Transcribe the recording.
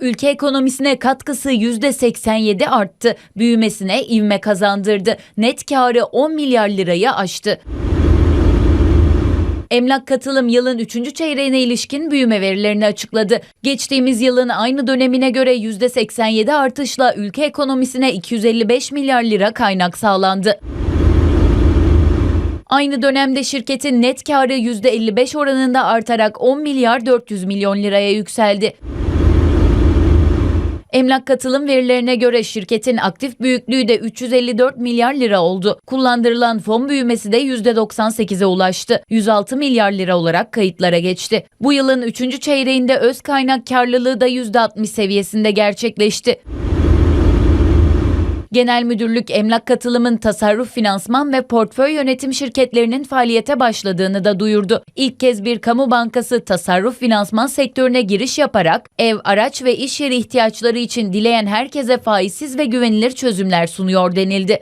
ülke ekonomisine katkısı %87 arttı. Büyümesine ivme kazandırdı. Net karı 10 milyar lirayı aştı. Emlak Katılım yılın 3. çeyreğine ilişkin büyüme verilerini açıkladı. Geçtiğimiz yılın aynı dönemine göre %87 artışla ülke ekonomisine 255 milyar lira kaynak sağlandı. Aynı dönemde şirketin net karı %55 oranında artarak 10 milyar 400 milyon liraya yükseldi. Emlak katılım verilerine göre şirketin aktif büyüklüğü de 354 milyar lira oldu. Kullandırılan fon büyümesi de %98'e ulaştı. 106 milyar lira olarak kayıtlara geçti. Bu yılın 3. çeyreğinde öz kaynak karlılığı da %60 seviyesinde gerçekleşti. Genel Müdürlük Emlak Katılım'ın tasarruf finansman ve portföy yönetim şirketlerinin faaliyete başladığını da duyurdu. İlk kez bir kamu bankası tasarruf finansman sektörüne giriş yaparak ev, araç ve iş yeri ihtiyaçları için dileyen herkese faizsiz ve güvenilir çözümler sunuyor denildi.